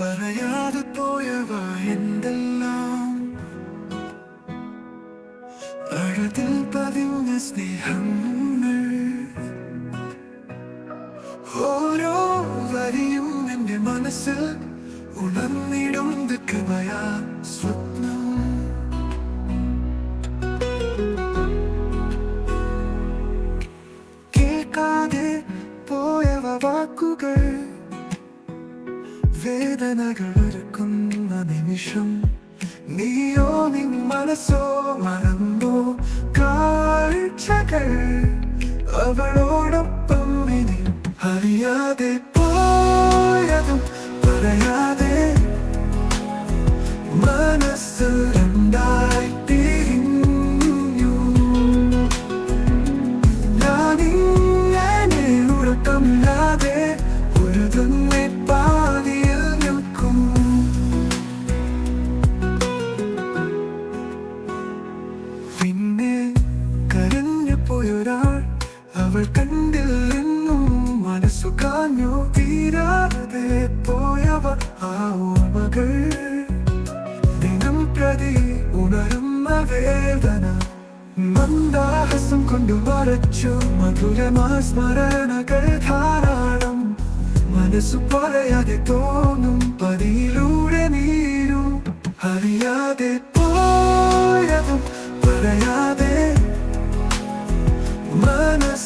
പറയാതെ പോയവ എന്തെല്ലാം? അഴതിൽ പതിഞ്ഞ സ്നേഹങ്ങൾ. ഓരോ വരിയും എന്റെ മനസ്സിൽ ഉണർന്നിടും ദുഃഖമയ വേദനകൾ ഒരുക്കുന്ന നിമിഷം. നീയോ നിൻ മനസ്സോ മറന്നോ? കാഴ്ചകൾ അവളോടൊപ്പം ഇനി അറിയാതെ പോയതും പറയാതെ മനസ്സ് അവൾ കണ്ടില്ലെന്നും മനസ്സു കാഞ്ഞു തീരാതെ പോയവ ആ ഓർമ്മകൾ. ദിനം പ്രതി ഉണരുന്ന വേദന മന്ദാഹസം കൊണ്ടു വരച്ചു മധുരമാ സ്മരണകൾ ധാരാളം. മനസ്സു പറയാതെ തോന്നും പതിയിലൂടെ നീരും അറിയാതെ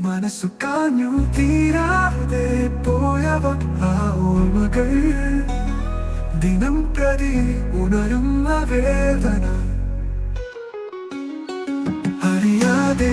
മനസ്സു കാഞ്ഞു തീരാതെ പോയവ ആ ഓർമ്മകൾ. ദിനം പ്രതി ഉണരുന്ന വേദന. അറിയാതെ